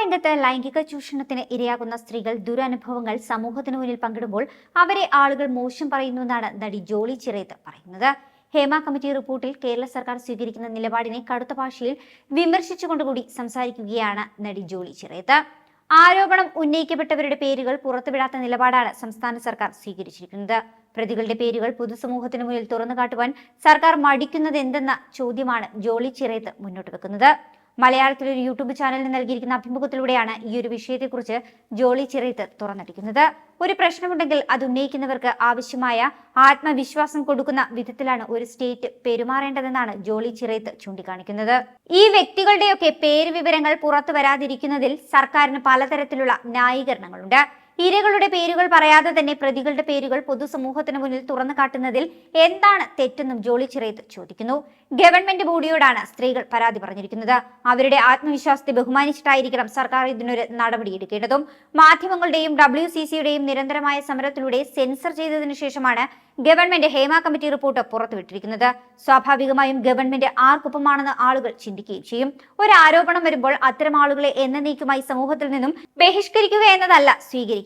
രംഗത്ത് ലൈംഗിക ചൂഷണത്തിന് ഇരയാകുന്ന സ്ത്രീകൾ ദുരനുഭവങ്ങൾ സമൂഹത്തിന് മുന്നിൽ പങ്കിടുമ്പോൾ അവരെ ആളുകൾ മോശം പറയുന്നുവെന്നാണ് നടി ജോളി ചിറേത്ത് പറയുന്നത്. ഹേമ കമ്മിറ്റി റിപ്പോർട്ടിൽ കേരള സർക്കാർ സ്വീകരിക്കുന്ന നിലപാടിനെ കടുത്ത ഭാഷയിൽ വിമർശിച്ചുകൊണ്ടുകൂടി സംസാരിക്കുകയാണ് നടി ജോളി ചിറേത്ത് ആരോപണം ഉന്നയിക്കപ്പെട്ടവരുടെ പേരുകൾ പുറത്തുവിടാത്ത നിലപാടാണ് സംസ്ഥാന സർക്കാർ സ്വീകരിച്ചിരിക്കുന്നത്. പ്രതികളുടെ പേരുകൾ പൊതുസമൂഹത്തിന് മുന്നിൽ തുറന്നു കാട്ടുവാൻ സർക്കാർ മടിക്കുന്നത് എന്തെന്ന ചോദ്യമാണ് ജോളി ചിറേത്ത് മുന്നോട്ട് വെക്കുന്നത്. മലയാളത്തിൽ ഒരു യൂട്യൂബ് ചാനലിന് നൽകിയിരിക്കുന്ന അഭിമുഖത്തിലൂടെയാണ് ഈ ഒരു വിഷയത്തെക്കുറിച്ച് ജോളി ചിറയത്ത് തുറന്നടിക്കുന്നത്. ഒരു പ്രശ്നമുണ്ടെങ്കിൽ അത് ഉന്നയിക്കുന്നവർക്ക് ആവശ്യമായ ആത്മവിശ്വാസം കൊടുക്കുന്ന വിധത്തിലാണ് ഒരു സ്റ്റേറ്റ് പെരുമാറേണ്ടതെന്നാണ് ജോളി ചിറയത്ത് ചൂണ്ടിക്കാണിക്കുന്നത്. ഈ വ്യക്തികളുടെയൊക്കെ പേര് വിവരങ്ങൾ പുറത്തു വരാതിരിക്കുന്നതിൽ സർക്കാരിന് പലതരത്തിലുള്ള ന്യായീകരണങ്ങളുണ്ട്. ഇരകളുടെ പേരുകൾ പറയാതെ തന്നെ പ്രതികളുടെ പേരുകൾ പൊതുസമൂഹത്തിന് മുന്നിൽ തുറന്നു കാട്ടുന്നതിൽ എന്താണ് തെറ്റെന്നും ജോളി ചിറയത്ത് ചോദിക്കുന്നു. ഗവൺമെന്റ് ബോഡിയോടാണ് സ്ത്രീകൾ പരാതി പറഞ്ഞിരിക്കുന്നത്. അവരുടെ ആത്മവിശ്വാസത്തെ ബഹുമാനിച്ചിട്ടായിരിക്കണം സർക്കാർ ഇതിനൊരു നടപടിയെടുക്കേണ്ടതും മാധ്യമങ്ങളുടെയും ഡബ്ല്യു സി സിയുടെയും നിരന്തരമായ സമരത്തിലൂടെ സെൻസർ ചെയ്തതിനു ശേഷമാണ് ഗവൺമെന്റ് ഹേമ കമ്മിറ്റി റിപ്പോർട്ട് പുറത്തുവിട്ടിരിക്കുന്നത്. സ്വാഭാവികമായും ഗവൺമെന്റ് ആർക്കൊപ്പമാണെന്ന് ആളുകൾ ചിന്തിക്കുകയും ചെയ്യും. ഒരു ആരോപണം വരുമ്പോൾ അത്തരം ആളുകളെ എന്നേക്കുമായി സമൂഹത്തിൽ നിന്നും ബഹിഷ്കരിക്കുക എന്നതല്ല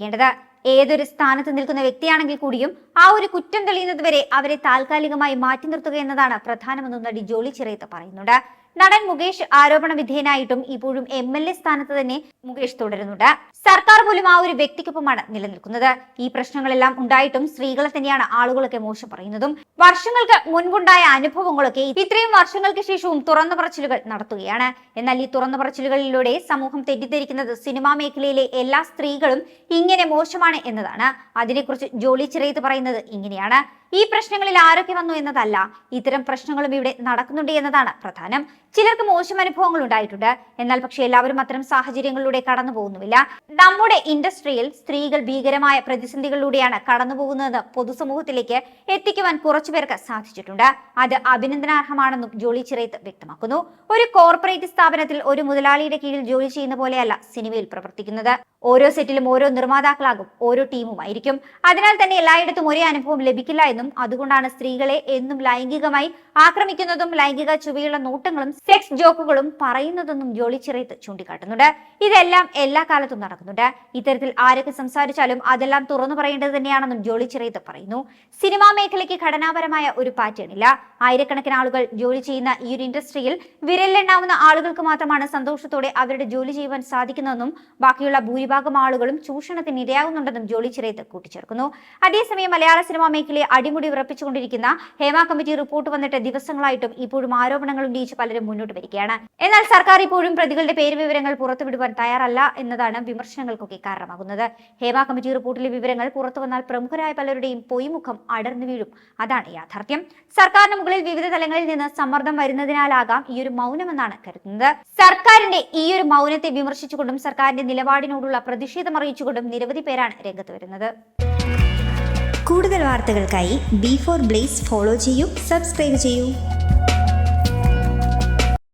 സ്വീകരിക്കേണ്ടത് ഏതൊരു സ്ഥാനത്ത് നിൽക്കുന്ന വ്യക്തിയാണെങ്കിൽ കൂടിയും ആ ഒരു കുറ്റം തെളിയുന്നത് വരെ അവരെ താൽക്കാലികമായി മാറ്റി നിർത്തുക എന്നതാണ് പ്രധാനമെന്നും നടി ജോളി ചിറയത്ത് പറയുന്നുണ്ട്. നടൻ മുകേഷ് ആരോപണ വിധേയനായിട്ടും ഇപ്പോഴും എം എൽ എ സ്ഥാനത്ത് തന്നെ മുകേഷ് തുടരുന്നുണ്ട്. സർക്കാർ പോലും ആ ഒരു വ്യക്തിക്കൊപ്പമാണ് നിലനിൽക്കുന്നത്. ഈ പ്രശ്നങ്ങളെല്ലാം ഉണ്ടായിട്ടും സ്ത്രീകളെ തന്നെയാണ് ആളുകളൊക്കെ മോശം പറയുന്നതും. വർഷങ്ങൾക്ക് മുൻപുണ്ടായ അനുഭവങ്ങളൊക്കെ ഇത്രയും വർഷങ്ങൾക്ക് ശേഷവും തുറന്നു പറച്ചിലുകൾ നടത്തുകയാണ്. എന്നാൽ ഈ തുറന്നു പറച്ചിലുകളിലൂടെ സമൂഹം തെറ്റിദ്ധരിക്കുന്നത് സിനിമാ മേഖലയിലെ എല്ലാ സ്ത്രീകളും ഇങ്ങനെ മോശമാണ് എന്നതാണ്. അതിനെക്കുറിച്ച് ജോലി ചിറയത്ത് പറയുന്നത് ഇങ്ങനെയാണ്. ഈ പ്രശ്നങ്ങളിൽ ആരൊക്കെ വന്നു എന്നതല്ല ഇത്തരം പ്രശ്നങ്ങളും ഇവിടെ നടക്കുന്നുണ്ട് എന്നതാണ് പ്രധാനം. ചിലർക്ക് മോശം അനുഭവങ്ങൾ ഉണ്ടായിട്ടുണ്ട്. എന്നാൽ പക്ഷേ എല്ലാവരും അത്തരം സാഹചര്യങ്ങളിലൂടെ കടന്നു പോകുന്നുമില്ല. നമ്മുടെ ഇൻഡസ്ട്രിയിൽ സ്ത്രീകൾ ഭീകരമായ പ്രതിസന്ധികളിലൂടെയാണ് കടന്നു പോകുന്നതെന്ന് പൊതുസമൂഹത്തിലേക്ക് എത്തിക്കുവാൻ കുറച്ചുപേർക്ക് സാധിച്ചിട്ടുണ്ട്. അത് അഭിനന്ദനാർഹമാണെന്നും ജോളി ചിറയത്ത് വ്യക്തമാക്കുന്നു. ഒരു കോർപ്പറേറ്റ് സ്ഥാപനത്തിൽ ഒരു മുതലാളിയുടെ കീഴിൽ ജോലി ചെയ്യുന്ന പോലെയല്ല സിനിമയിൽ പ്രവർത്തിക്കുന്നത്. ഓരോ സെറ്റിലും ഓരോ നിർമ്മാതാക്കളാകും ഓരോ ടീമുമായിരിക്കും. അതിനാൽ തന്നെ എല്ലായിടത്തും ഒരേ അനുഭവം ലഭിക്കില്ല എന്നും അതുകൊണ്ടാണ് സ്ത്രീകളെ എന്നും ലൈംഗികമായി ആക്രമിക്കുന്നതും ലൈംഗിക ചുവയുള്ള നോട്ടങ്ങളും സെക്സ് ജോക്കുകളും പറയുന്നതെന്നും ജോളി ചിറയത്ത് ചൂണ്ടിക്കാട്ടുന്നുണ്ട്. ഇതെല്ലാം എല്ലാ കാലത്തും നടക്കുന്നുണ്ട്. ഇത്തരത്തിൽ ആരൊക്കെ സംസാരിച്ചാലും അതെല്ലാം തുറന്നു പറയേണ്ടത് തന്നെയാണെന്നും ജോളി പറയുന്നു. സിനിമാ മേഖലയ്ക്ക് ഘടനാപരമായ ഒരു പാറ്റേൺ ഇല്ല ആയിരക്കണക്കിന് ആളുകൾ ജോലി ചെയ്യുന്ന ഈ ഒരു ഇൻഡസ്ട്രിയിൽ വിരലിലെണ്ണാവുന്ന ആളുകൾക്ക് മാത്രമാണ് സന്തോഷത്തോടെ അവരുടെ ജോലി ചെയ്യുവാൻ സാധിക്കുന്നതെന്നും ബാക്കിയുള്ള ഭൂരിഭാഗം ആളുകളും ചൂഷണത്തിന് ഇരയാകുന്നുണ്ടെന്നും ജോളി കൂട്ടിച്ചേർക്കുന്നു. അതേസമയം മലയാള സിനിമാ മേഖലയെ അടിമുടി ഉറപ്പിച്ചുകൊണ്ടിരിക്കുന്ന ഹേമ കമ്മിറ്റി റിപ്പോർട്ട് വന്നിട്ട് ദിവസങ്ങളായിട്ടും ഇപ്പോഴും ആരോപണങ്ങൾ ഉന്നയിച്ച് പലരും മുന്നോട്ട് വരികയാണ്. എന്നാൽ സർക്കാർ ഇപ്പോഴും പ്രതികളുടെ പേര് വിവരങ്ങൾ പുറത്തുവിടുവാൻ തയ്യാറല്ല എന്നതാണ് വിമർശനങ്ങൾക്കൊക്കെ കാരണമാകുന്നത്. ഹേമ കമ്മിറ്റി റിപ്പോർട്ടിലെ വിവരങ്ങൾ പുറത്തു വന്നാൽ പ്രമുഖരായ പലരുടെയും പൊയ്മുഖം അടർന്നു വീഴും. അതാണ് യാഥാർത്ഥ്യം. സർക്കാരിന് മുകളിൽ വിവിധ തലങ്ങളിൽ നിന്ന് സമ്മർദ്ദം വരുന്നതിനാലാകാം ഈ ഒരു മൗനമെന്നാണ് കരുതുന്നത്. സർക്കാരിന്റെ ഈ ഒരു മൗനത്തെ വിമർശിച്ചുകൊണ്ടും സർക്കാരിന്റെ നിലപാടിനോടുള്ള പ്രതിഷേധം അറിയിച്ചുകൊണ്ടും നിരവധി പേരാണ് രംഗത്ത് വരുന്നത്. കൂടുതൽ വാർത്തകൾക്കായി ബി ഫോർ ബ്ലേസ് ഫോളോ ചെയ്യൂ സബ്സ്ക്രൈബ് ചെയ്യൂ.